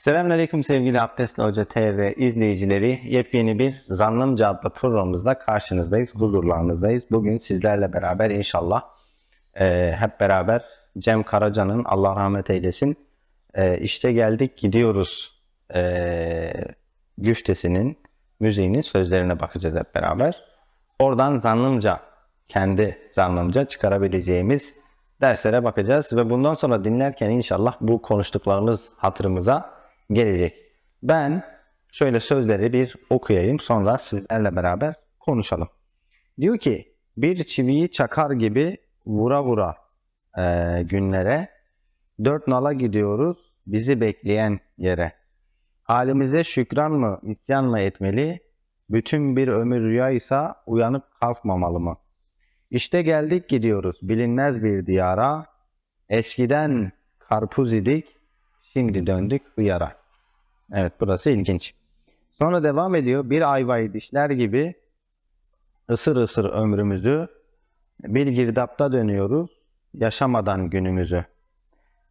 Selamünaleyküm sevgili Abdestli Hoca TV izleyicileri. Yepyeni bir Zannımca adlı programımızda karşınızdayız, huzurlarınızdayız. Bugün sizlerle beraber inşallah e, hep beraber Cem Karaca'nın Allah rahmet eylesin e, işte geldik gidiyoruz e, güftesinin, müziğinin sözlerine bakacağız hep beraber. Oradan zannımca, kendi zannımca çıkarabileceğimiz derslere bakacağız ve bundan sonra dinlerken inşallah bu konuştuklarımız hatırımıza gelecek. Ben şöyle sözleri bir okuyayım sonra sizlerle beraber konuşalım. Diyor ki bir çiviyi çakar gibi vura vura e, günlere dört nala gidiyoruz bizi bekleyen yere. Halimize şükran mı isyan mı etmeli? Bütün bir ömür rüyaysa uyanıp kalkmamalı mı? İşte geldik gidiyoruz bilinmez bir diyara. Eskiden karpuz idik, şimdi döndük hıyara. Evet burası ilginç. Sonra devam ediyor. Bir ayvayı dişler gibi ısır ısır ömrümüzü bir girdapta dönüyoruz yaşamadan günümüzü.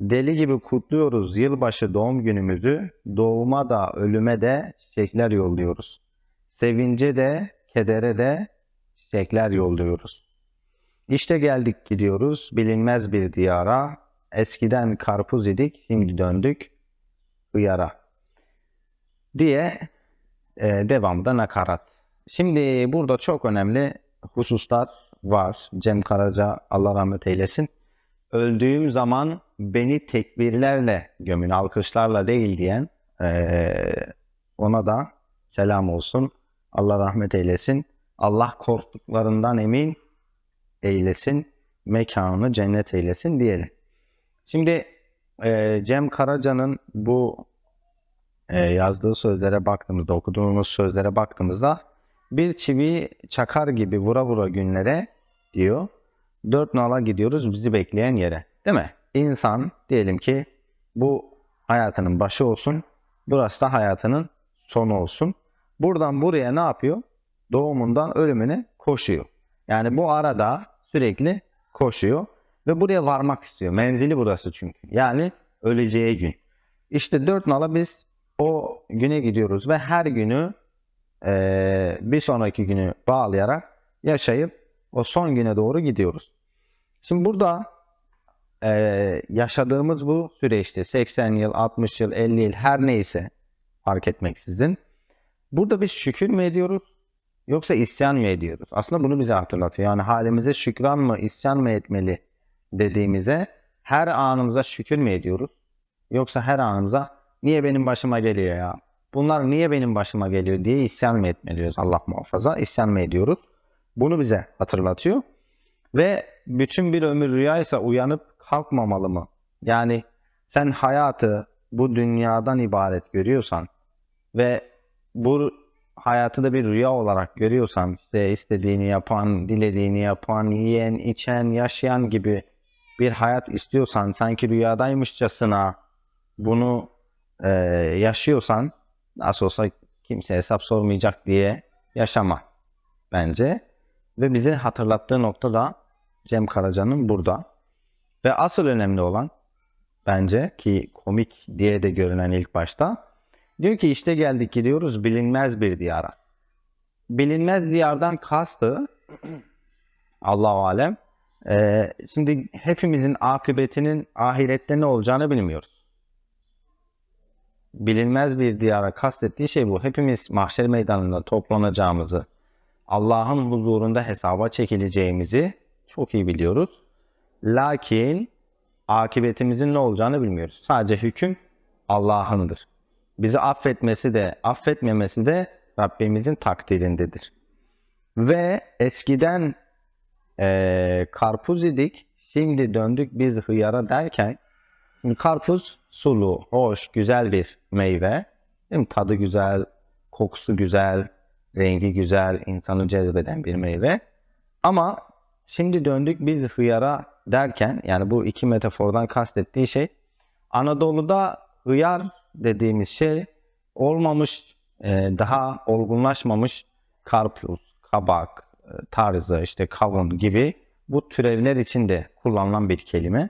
Deli gibi kutluyoruz yılbaşı doğum günümüzü. Doğuma da ölüme de çiçekler yolluyoruz. Sevince de kedere de çiçekler yolluyoruz. İşte geldik gidiyoruz bilinmez bir diyara. Eskiden karpuz idik şimdi döndük hıyara. Diye e, devamda nakarat. Şimdi burada çok önemli hususlar var. Cem Karaca Allah rahmet eylesin. Öldüğüm zaman beni tekbirlerle gömün, alkışlarla değil diyen e, ona da selam olsun. Allah rahmet eylesin. Allah korktuklarından emin eylesin. Mekanını cennet eylesin diyelim. Şimdi e, Cem Karaca'nın bu e, yazdığı sözlere baktığımızda, okuduğumuz sözlere baktığımızda bir çivi çakar gibi vura vura günlere diyor. Dört nala gidiyoruz bizi bekleyen yere. Değil mi? İnsan diyelim ki bu hayatının başı olsun. Burası da hayatının sonu olsun. Buradan buraya ne yapıyor? Doğumundan ölümüne koşuyor. Yani bu arada sürekli koşuyor ve buraya varmak istiyor. Menzili burası çünkü. Yani öleceği gün. İşte dört nala biz o güne gidiyoruz ve her günü eee, bir sonraki günü bağlayarak yaşayıp o son güne doğru gidiyoruz. Şimdi burada eee, yaşadığımız bu süreçte 80 yıl, 60 yıl, 50 yıl her neyse fark etmeksizin burada biz şükür mü ediyoruz yoksa isyan mı ediyoruz? Aslında bunu bize hatırlatıyor. Yani halimize şükran mı, isyan mı etmeli dediğimize her anımıza şükür mü ediyoruz? Yoksa her anımıza niye benim başıma geliyor ya? Bunlar niye benim başıma geliyor diye isyan mı etmeliyoruz Allah muhafaza? İsyan mı ediyoruz? Bunu bize hatırlatıyor. Ve bütün bir ömür rüyaysa uyanıp kalkmamalı mı? Yani sen hayatı bu dünyadan ibaret görüyorsan ve bu hayatı da bir rüya olarak görüyorsan işte istediğini yapan, dilediğini yapan, yiyen, içen, yaşayan gibi bir hayat istiyorsan sanki rüyadaymışçasına bunu e, yaşıyorsan nasıl olsa kimse hesap sormayacak diye yaşama bence. Ve bize hatırlattığı nokta da Cem Karaca'nın burada. Ve asıl önemli olan bence ki komik diye de görünen ilk başta diyor ki işte geldik gidiyoruz bilinmez bir diyara. Bilinmez diyardan kastı Allahu alem. e, şimdi hepimizin akıbetinin ahirette ne olacağını bilmiyoruz bilinmez bir diyara kastettiği şey bu. Hepimiz mahşer meydanında toplanacağımızı, Allah'ın huzurunda hesaba çekileceğimizi çok iyi biliyoruz. Lakin akıbetimizin ne olacağını bilmiyoruz. Sadece hüküm Allah'ındır. Bizi affetmesi de affetmemesi de Rabbimizin takdirindedir. Ve eskiden eee karpuz idik, şimdi döndük biz hıyara derken karpuz sulu, hoş, güzel bir meyve. Değil mi? Tadı güzel, kokusu güzel, rengi güzel, insanı cezbeden bir meyve. Ama şimdi döndük biz hıyara derken yani bu iki metafordan kastettiği şey Anadolu'da hıyar dediğimiz şey olmamış, e, daha olgunlaşmamış karpuz, kabak e, tarzı işte kavun gibi bu türevler için de kullanılan bir kelime.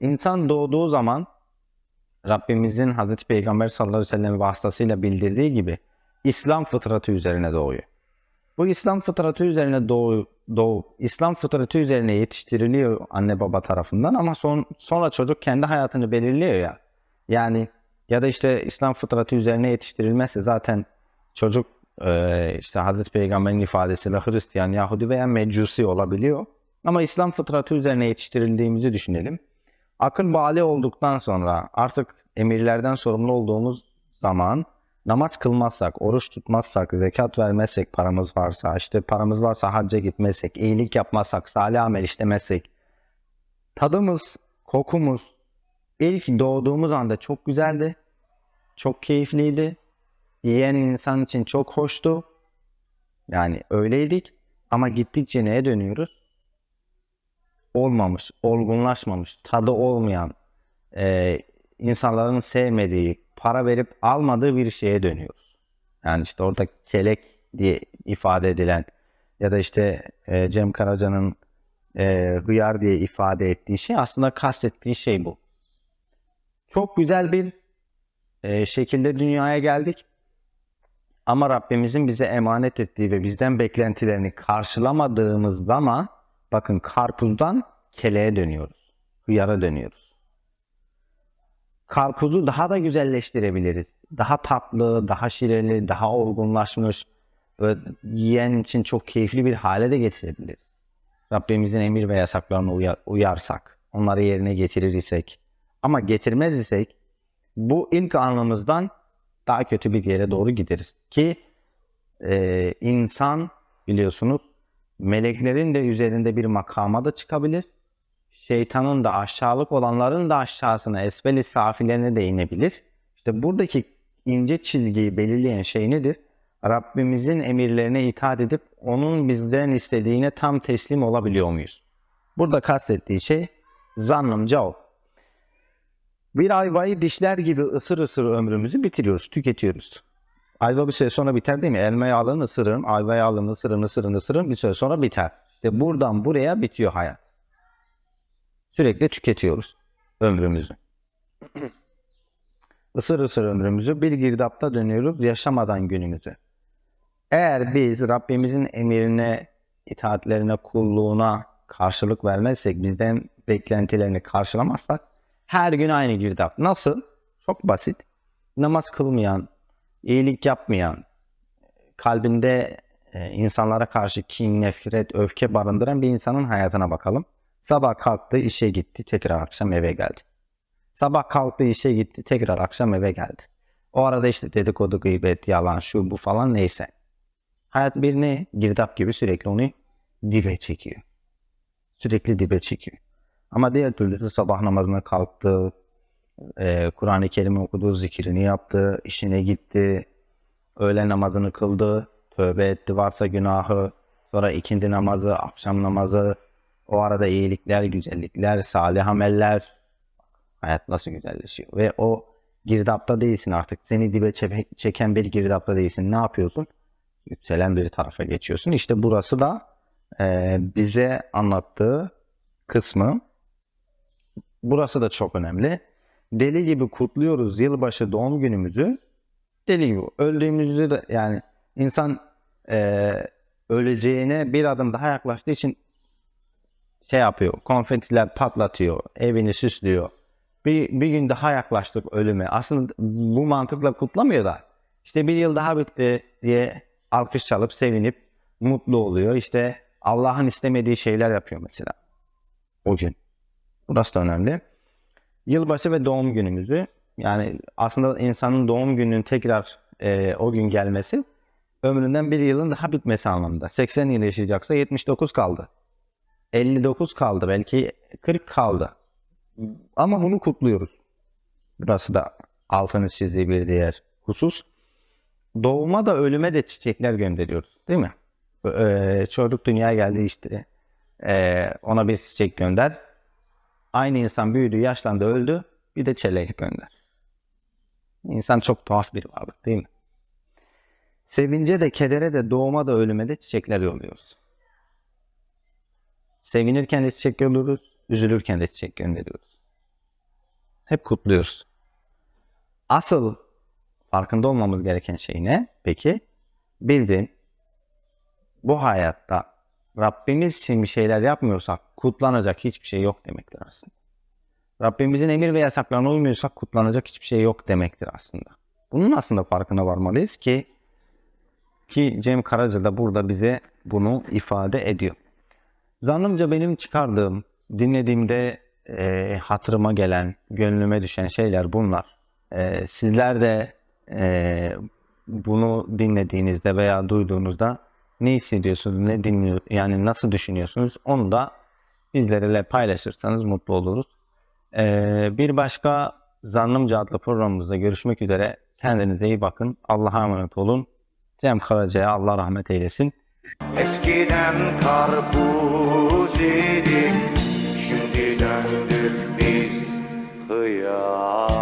İnsan doğduğu zaman Rabbimizin Hazreti Peygamber sallallahu aleyhi ve sellem vasıtasıyla bildirdiği gibi İslam fıtratı üzerine doğuyor. Bu İslam fıtratı üzerine doğu, doğu İslam fıtratı üzerine yetiştiriliyor anne baba tarafından ama son, sonra çocuk kendi hayatını belirliyor ya. Yani ya da işte İslam fıtratı üzerine yetiştirilmezse zaten çocuk işte Hazreti Peygamber'in ifadesiyle Hristiyan, Yahudi veya Mecusi olabiliyor. Ama İslam fıtratı üzerine yetiştirildiğimizi düşünelim. Akıl bali olduktan sonra artık emirlerden sorumlu olduğumuz zaman namaz kılmazsak, oruç tutmazsak, zekat vermezsek paramız varsa, işte paramız varsa hacca gitmezsek, iyilik yapmazsak, salih amel işlemezsek, tadımız, kokumuz ilk doğduğumuz anda çok güzeldi, çok keyifliydi, yiyen insan için çok hoştu. Yani öyleydik ama gittikçe neye dönüyoruz? Olmamış, olgunlaşmamış, tadı olmayan, e, insanların sevmediği, para verip almadığı bir şeye dönüyoruz. Yani işte orada kelek diye ifade edilen ya da işte e, Cem Karaca'nın e, hıyar diye ifade ettiği şey aslında kastettiği şey bu. Çok güzel bir e, şekilde dünyaya geldik. Ama Rabbimizin bize emanet ettiği ve bizden beklentilerini karşılamadığımız zaman bakın karpuzdan keleğe dönüyoruz. Hıyara dönüyoruz. Karpuzu daha da güzelleştirebiliriz. Daha tatlı, daha şireli, daha olgunlaşmış ve yiyen için çok keyifli bir hale de getirebiliriz. Rabbimizin emir ve yasaklarına uyar, uyarsak, onları yerine getirir isek ama getirmez isek bu ilk anımızdan daha kötü bir yere doğru gideriz. Ki e, insan biliyorsunuz meleklerin de üzerinde bir makama da çıkabilir. Şeytanın da aşağılık olanların da aşağısına esfeli safilerine de inebilir. İşte buradaki ince çizgiyi belirleyen şey nedir? Rabbimizin emirlerine itaat edip onun bizden istediğine tam teslim olabiliyor muyuz? Burada kastettiği şey zannımca o. Bir ayvayı dişler gibi ısır ısır ömrümüzü bitiriyoruz, tüketiyoruz. Ayva bir süre sonra biter değil mi? Elmayı alın ısırın, ayvayı alın ısırın, ısırın, ısırın bir süre sonra biter. İşte buradan buraya bitiyor hayat. Sürekli tüketiyoruz ömrümüzü. Isır ısır ömrümüzü bir girdapta dönüyoruz yaşamadan günümüzü. Eğer biz Rabbimizin emirine, itaatlerine, kulluğuna karşılık vermezsek, bizden beklentilerini karşılamazsak her gün aynı girdap. Nasıl? Çok basit. Namaz kılmayan, iyilik yapmayan, kalbinde e, insanlara karşı kin, nefret, öfke barındıran bir insanın hayatına bakalım. Sabah kalktı, işe gitti, tekrar akşam eve geldi. Sabah kalktı, işe gitti, tekrar akşam eve geldi. O arada işte dedikodu, gıybet, yalan, şu bu falan neyse. Hayat bir ne? Girdap gibi sürekli onu dibe çekiyor. Sürekli dibe çekiyor. Ama diğer türlü sabah namazına kalktı, e, Kur'an-ı Kerim okudu, zikirini yaptı, işine gitti, öğle namazını kıldı, tövbe etti varsa günahı, sonra ikindi namazı, akşam namazı, o arada iyilikler, güzellikler, salih ameller, hayat nasıl güzelleşiyor. Ve o girdapta değilsin artık. Seni dibe çeken bir girdapta değilsin. Ne yapıyorsun? Yükselen bir tarafa geçiyorsun. İşte burası da e, bize anlattığı kısmı. Burası da çok önemli. Deli gibi kutluyoruz yılbaşı doğum günümüzü. Deli gibi. Öldüğümüzde de yani insan e, öleceğine bir adım daha yaklaştığı için şey yapıyor. Konfetiler patlatıyor. Evini süslüyor. Bir, bir gün daha yaklaştık ölüme. Aslında bu mantıkla kutlamıyor da. İşte bir yıl daha bitti diye alkış çalıp sevinip mutlu oluyor. İşte Allah'ın istemediği şeyler yapıyor mesela. O gün. Burası da önemli. Yılbaşı ve doğum günümüzü yani aslında insanın doğum gününün tekrar e, o gün gelmesi ömründen bir yılın daha bitmesi anlamında. 80 yıl yaşayacaksa 79 kaldı. 59 kaldı belki 40 kaldı. Ama bunu kutluyoruz. Burası da altını çizdiği bir diğer husus. Doğuma da ölüme de çiçekler gönderiyoruz değil mi? Ee, çocuk dünyaya geldi işte ee, ona bir çiçek gönder. Aynı insan büyüdü, yaşlandı, öldü. Bir de çelenk gönder. İnsan çok tuhaf bir varlık değil mi? Sevince de, kedere de, doğuma da, ölüme de çiçekler yolluyoruz. Sevinirken de çiçek yolluyoruz, üzülürken de çiçek gönderiyoruz. Hep kutluyoruz. asıl farkında olmamız gereken şey ne? Peki bildiğin bu hayatta Rabbimiz için bir şeyler yapmıyorsak kutlanacak hiçbir şey yok demektir aslında. Rabbimizin emir ve yasaklarına uymuyorsak kutlanacak hiçbir şey yok demektir aslında. Bunun aslında farkına varmalıyız ki ki Cem Karaca da burada bize bunu ifade ediyor. Zannımca benim çıkardığım, dinlediğimde e, hatırıma gelen, gönlüme düşen şeyler bunlar. E, sizler de e, bunu dinlediğinizde veya duyduğunuzda ne hissediyorsunuz, ne dinliyor, yani nasıl düşünüyorsunuz onu da bizlerle paylaşırsanız mutlu oluruz. E, bir başka Zannımca adlı programımızda görüşmek üzere. Kendinize iyi bakın. Allah'a emanet olun. Cem Karaca'ya Allah rahmet eylesin. Eskiden karpuz idik, şimdi döndük biz hıyara.